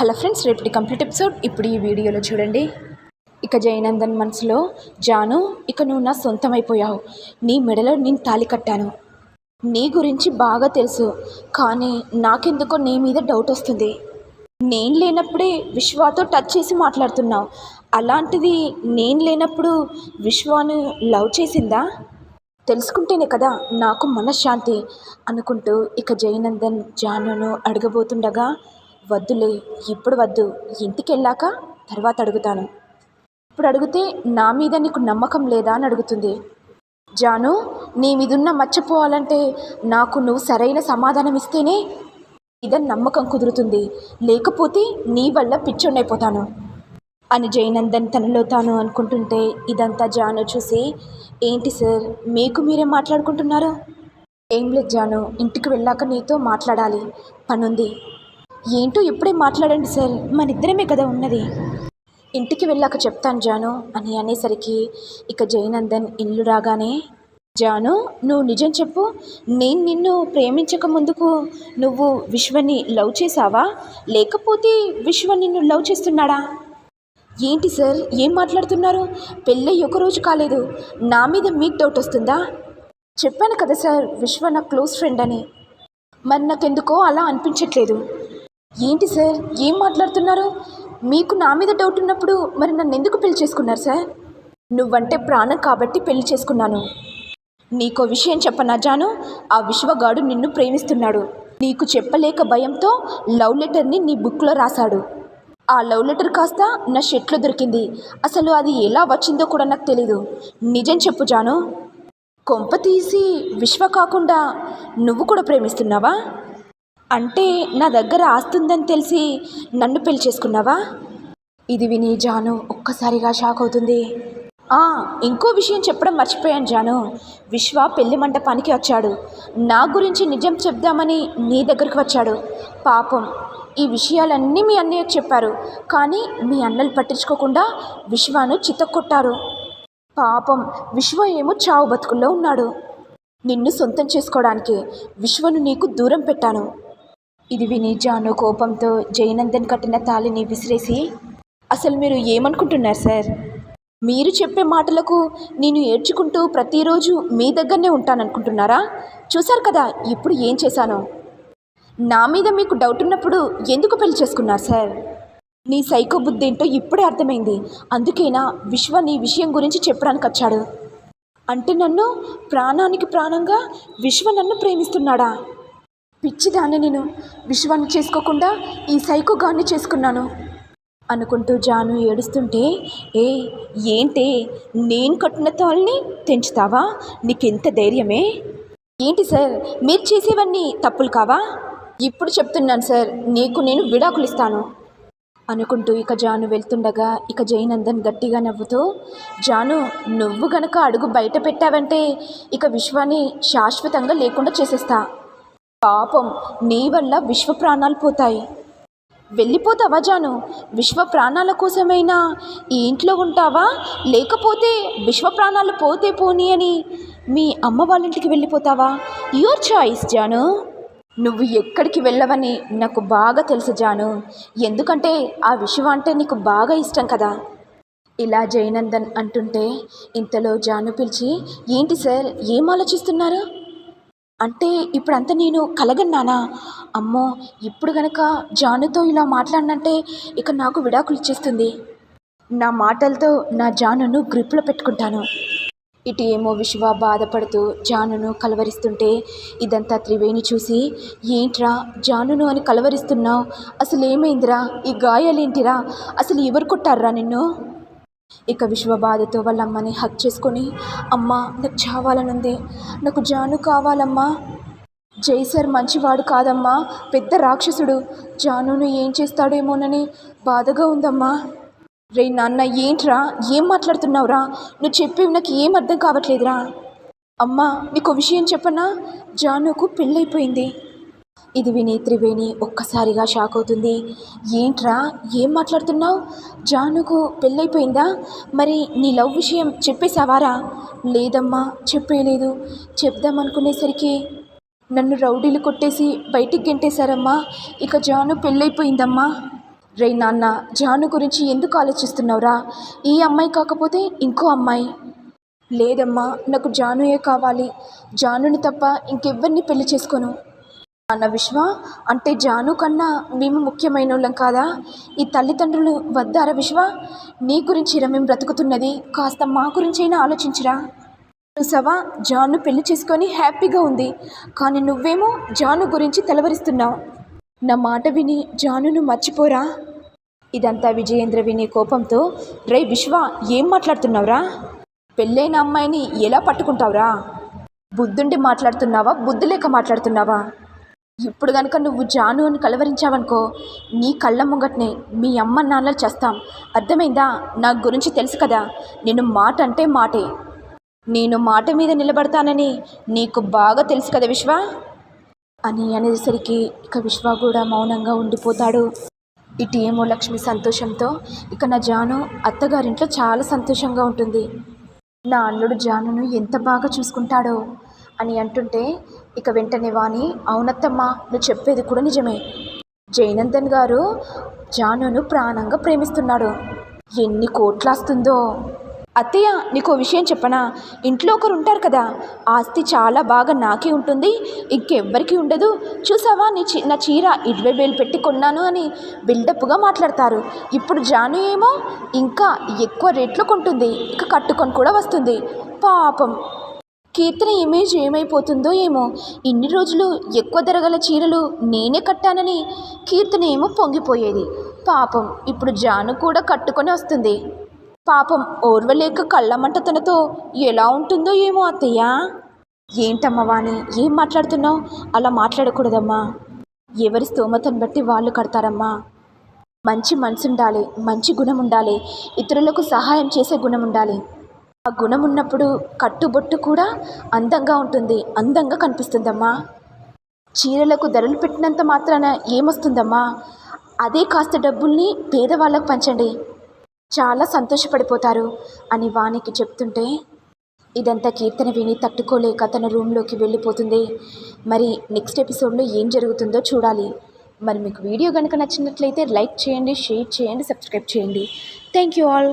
Hello friends రేపటి complete episode. ఇప్పుడు ఈ వీడియోలో చూడండి. ఇక జయనందన్ మనసులో జాను ఇక నువ్వు నా సొంతమైపోయావు. నీ మెడలో నేను తాలి కట్టాను. నీ గురించి బాగా తెలుసు కానీ నాకెందుకో నీ మీద డౌట్ వస్తుంది. నేను లేనప్పుడే విశ్వాతో టచ్ చేసి మాట్లాడుతున్నావు. అలాంటిది నేను లేనప్పుడు విశ్వాను లవ్ చేసిందా? తెలుసుకుంటేనే కదా నాకు మనశ్శాంతి అనుకుంటూ ఇక జయనందన్ జానును అడగబోతుండగా వద్దులే ఇప్పుడు వద్దు ఇంటికి వెళ్ళాక తర్వాత అడుగుతాను. ఇప్పుడు అడిగితే నా మీద నీకు నమ్మకం లేదా అని అడుగుతుంది. జాను నీ మీదున్న మర్చిపోవాలంటే నాకు నువ్వు సరైన సమాధానం ఇస్తేనే ఇదని నమ్మకం కుదురుతుంది. లేకపోతే నీ వల్ల పిచ్చోండైపోతాను. అని జయనందన్ తనలో తాను అనుకుంటుంటే ఇదంతా జాను చూసి ఏంటి సార్ మీకు మీరే మాట్లాడుకుంటున్నారు? ఏం లేదు జాను ఇంటికి వెళ్ళాక నీతో మాట్లాడాలి. పనుంది. ఏంటో ఇప్పుడే మాట్లాడండి సార్. మన ఇద్దరమే కదా ఉన్నది. ఇంటికి వెళ్ళాక చెప్తాను జాను అని అనేసరికి ఇక జయనందన్ ఇల్లు రాగానే జాను నువ్వు నిజం చెప్పు. నేను నిన్ను ప్రేమించక ముందుకు నువ్వు విశ్వని లవ్ చేసావా లేకపోతే విశ్వ నిన్ను లవ్ చేస్తున్నాడా? ఏంటి సార్? ఏం మాట్లాడుతున్నారు? పెళ్ళై ఒకరోజు కాలేదు. నా మీద మీకు డౌట్ వస్తుందా? చెప్పాను కదా సార్ విశ్వ నా క్లోజ్ ఫ్రెండ్ అని. మరి నాకెందుకో అలా అనిపించట్లేదు. ఏంటి సార్? ఏం మాట్లాడుతున్నారు? మీకు నా మీద డౌట్ ఉన్నప్పుడు మరి నన్ను ఎందుకు పెళ్ళి చేసుకున్నారు సార్? నువ్వంటే ప్రాణం కాబట్టి పెళ్ళి చేసుకున్నాను. నీకో విషయం చెప్పనా జాను? ఆ విశ్వగాడు నిన్ను ప్రేమిస్తున్నాడు. నీకు చెప్పలేక భయంతో లవ్ లెటర్ని నీ బుక్లో రాశాడు. ఆ లవ్ లెటర్ కాస్త నా షర్ట్లో దొరికింది. అసలు అది ఎలా వచ్చిందో కూడా నాకు తెలీదు. నిజం చెప్పు జాను. కొంప తీసి విశ్వ కాకుండా నువ్వు కూడా ప్రేమిస్తున్నావా? అంటే నా దగ్గర ఆస్తుందని తెలిసి నన్ను పెళ్ళి చేసుకున్నావా? ఇది విని జాను ఒక్కసారిగా షాక్ అవుతుంది. ఆ, ఇంకో విషయం చెప్పడం మర్చిపోయాను జాను. విశ్వ పెళ్ళి మంటపానికి వచ్చాడు. నా గురించి నిజం చెప్దామని నీ దగ్గరికి వచ్చాడు. పాపం ఈ విషయాలన్నీ మీ అన్నయ్య చెప్పారు. కానీ మీ అన్నలు పట్టించుకోకుండా విశ్వాను చితక్కొట్టారు. పాపం విశ్వ ఏమో చావు బతుకుల్లో ఉన్నాడు. నిన్ను సొంతం చేసుకోవడానికి విశ్వను నీకు దూరం పెట్టాను. ఇది విని జాను కోపంతో జయనందన్ కట్టిన తాళిని విసిరేసి అసలు మీరు ఏమనుకుంటున్నారు సార్? మీరు చెప్పే మాటలకు నేను ఏడ్చుకుంటూ ప్రతిరోజు మీ దగ్గరనే ఉంటాననుకుంటున్నారా? చూశారు కదా ఇప్పుడు ఏం చేశాను? నా మీద మీకు డౌట్ ఉన్నప్పుడు ఎందుకు పెళ్ళి చేసుకున్నారు సార్? నీ సైకో బుద్ధి ఏంటో ఇప్పుడే అర్థమైంది. అందుకేనా విశ్వ నీ విషయం గురించి చెప్పడానికి వచ్చాడు? అంటే నన్ను ప్రాణానికి ప్రాణంగా విశ్వ నన్ను ప్రేమిస్తున్నాడా? పిచ్చిదాన్ని నేను విశ్వాన్ని చేసుకోకుండా ఈ సైకోగాన్ని చేసుకున్నాను. అనుకుంటూ జాను ఏడుస్తుంటే ఏ ఏంటే నేను కట్టిన తాళ్ళని తెంచుతావా? నీకెంత ధైర్యమే? ఏంటి సార్ మీరు చేసేవన్నీ తప్పులు కావా? ఇప్పుడు చెప్తున్నాను సార్ నీకు నేను విడాకులు ఇస్తాను. అనుకుంటూ ఇక జాను వెళ్తుండగా ఇక జయనందన్ గట్టిగా నవ్వుతూ జాను నువ్వు గనక అడుగు బయట పెట్టావంటే ఇక విశ్వాన్ని శాశ్వతంగా లేకుండా చేసేస్తా. పాపం నీ వల్ల విశ్వ ప్రాణాలు పోతాయి. వెళ్ళిపోతావా జాను? విశ్వ ప్రాణాల కోసమైనా? ఈ ఇంట్లో ఉంటావా? లేకపోతే విశ్వ ప్రాణాలు పోతే పోనీ అని మీ అమ్మ వాళ్ళ ఇంటికి వెళ్ళిపోతావా? యువర్ చాయిస్ జాను. నువ్వు ఎక్కడికి వెళ్ళవని నాకు బాగా తెలుసు జాను. ఎందుకంటే ఆ విషయం అంటే నీకు బాగా ఇష్టం కదా. ఇలా జయనందన్ అంటుంటే ఇంతలో జాను పిలిచి ఏంటి సార్? ఏం ఆలోచిస్తున్నారు? అంటే ఇప్పుడంతా నేను కలగన్నానా అమ్మో ఇప్పుడు గనక జానుతో ఇలా మాట్లాడినంటే ఇక నాకు విడాకులు ఇచ్చేస్తుంది. నా మాటలతో నా జానును గ్రిప్లో పెట్టుకుంటాను. ఇటు ఏమో విశ్వ బాధపడుతూ జానును కలవరిస్తుంటే ఇదంతా త్రివేణి చూసి ఏంట్రా జానును అని కలవరిస్తున్నావు? అసలు ఏమైందిరా ఈ గాయాలేంటిరా? అసలు ఎవరు కొట్టారా నిన్ను? ఇక విశ్వ బాధతో వాళ్ళ అమ్మని హక్ చేసుకొని అమ్మ నాకు చావాలనుంది. నాకు జాను కావాలమ్మా. జై సార్ మంచివాడు కాదమ్మా. పెద్ద రాక్షసుడు. జానును ఏం చేస్తాడేమోనని బాధగా ఉందమ్మా. రే నాన్న ఏంట్రా? ఏం మాట్లాడుతున్నావురా? నువ్వు చెప్పేవి నాకు ఏం అర్థం కావట్లేదురా. అమ్మా నీకు విషయం చెప్పనా? జానుకు పెళ్ళైపోయింది. ఇది విని త్రివేణి ఒక్కసారిగా షాక్ అవుతుంది. ఏంట్రా? ఏం మాట్లాడుతున్నావు? జానుకు పెళ్ళైపోయిందా? మరి నీ లవ్ విషయం చెప్పేశావారా? లేదమ్మా చెప్పేయలేదు చెప్దామనుకునేసరికి నన్ను రౌడీలు కొట్టేసి బయటికి గెంటేశారమ్మా. ఇక జాను పెళ్ళైపోయిందమ్మా. రే నాన్న జాను గురించి ఎందుకు ఆలోచిస్తున్నావురా? ఈ అమ్మాయి కాకపోతే ఇంకో అమ్మాయి. లేదమ్మా నాకు జానుయే కావాలి. జానుని తప్ప ఇంకెవ్వరిని పెళ్ళి చేసుకోను. అన్న విశ్వ అంటే జాను కన్నా మేము ముఖ్యమైన వాళ్ళం కాదా? ఈ తల్లిదండ్రులు వద్దారా విశ్వ? నీ గురించిరా మేము బ్రతుకుతున్నది కాస్త మా గురించైనా ఆలోచించరా. సవా జాను పెళ్ళి చేసుకొని హ్యాపీగా ఉంది. కానీ నువ్వేమో జాను గురించి తెలవరిస్తున్నావు. నా మాట విని జానును మర్చిపోరా. ఇదంతా విజయేంద్ర విని కోపంతో రే విశ్వ ఏం మాట్లాడుతున్నావురా? పెళ్ళైన అమ్మాయిని ఎలా పట్టుకుంటావురా? బుద్ధుండి మాట్లాడుతున్నావా? బుద్ధి లేక మాట్లాడుతున్నావా? ఇప్పుడు కనుక నువ్వు జాను అని కలవరించావనుకో నీ కళ్ళ ముంగట్నే మీ అమ్మ నాన్నలు చేస్తాం. అర్థమైందా? నా గురించి తెలుసు కదా. నేను మాట అంటే మాటే. నేను మాట మీద నిలబడతానని నీకు బాగా తెలుసు కదా విశ్వ? అని అనేసరికి ఇక విశ్వ కూడా మౌనంగా ఉండిపోతాడు. ఇటు ఏమో లక్ష్మి సంతోషంతో ఇక నా జాను అత్తగారింట్లో చాలా సంతోషంగా ఉంటుంది. నా అల్లుడు జానును ఎంత బాగా చూసుకుంటాడో అని అంటుంటే ఇక వెంటనే వాణి అవునత్తమ్మా నువ్వు చెప్పేది కూడా నిజమే. జైనందన్ గారు జానును ప్రాణంగా ప్రేమిస్తున్నాడు. ఎన్ని కోట్లాస్తుందో. అత్తయ్య నీకు ఓ విషయం చెప్పనా? ఇంట్లో ఒకరు ఉంటారు కదా. ఆస్తి చాలా బాగా నాకే ఉంటుంది. ఇంకెవ్వరికి ఉండదు. చూసావా? నీ చీ నా చీర ఇరవై వేలు పెట్టి కొన్నాను అని బిల్డప్గా మాట్లాడతారు. ఇప్పుడు జాను ఏమో ఇంకా ఎక్కువ రేట్లో కొంటుంది. ఇక కట్టుకొని కూడా వస్తుంది. పాపం. కీర్తన ఇమేజ్ ఏమైపోతుందో ఏమో. ఇన్ని రోజులు ఎక్కువ ధరగల చీరలు నేనే కట్టానని కీర్తన ఏమో పొంగిపోయేది. పాపం ఇప్పుడు జాను కూడా కట్టుకొని వస్తుంది. పాపం ఓర్వలేక కళ్ళమంట తనతో ఎలా ఉంటుందో ఏమో అత్తయ్య. ఏంటమ్మా వాణి ఏం మాట్లాడుతున్నావు? అలా మాట్లాడకూడదమ్మా. ఎవరి స్తోమతను బట్టి వాళ్ళు కడతారమ్మా. మంచి మనసు ఉండాలి మంచి గుణం ఉండాలి ఇతరులకు సహాయం చేసే గుణం ఉండాలి ఆ గుణం ఉన్నప్పుడు కట్టుబొట్టు కూడా అందంగా ఉంటుంది. అందంగా కనిపిస్తుందమ్మా. చీరలకు ధరలు పెట్టినంత మాత్రాన ఏమొస్తుందమ్మా. అదే కాస్త డబ్బుల్ని పేదవాళ్ళకు పంచండి. చాలా సంతోషపడిపోతారు అని వానికి చెప్తుంటే ఇదంతా కీర్తన విని తట్టుకోలేక తన రూమ్లోకి వెళ్ళిపోతుంది. మరి నెక్స్ట్ ఎపిసోడ్లో ఏం జరుగుతుందో చూడాలి. మరి మీకు వీడియో కనుక నచ్చినట్లయితే లైక్ చేయండి షేర్ చేయండి సబ్స్క్రైబ్ చేయండి. Thank you all.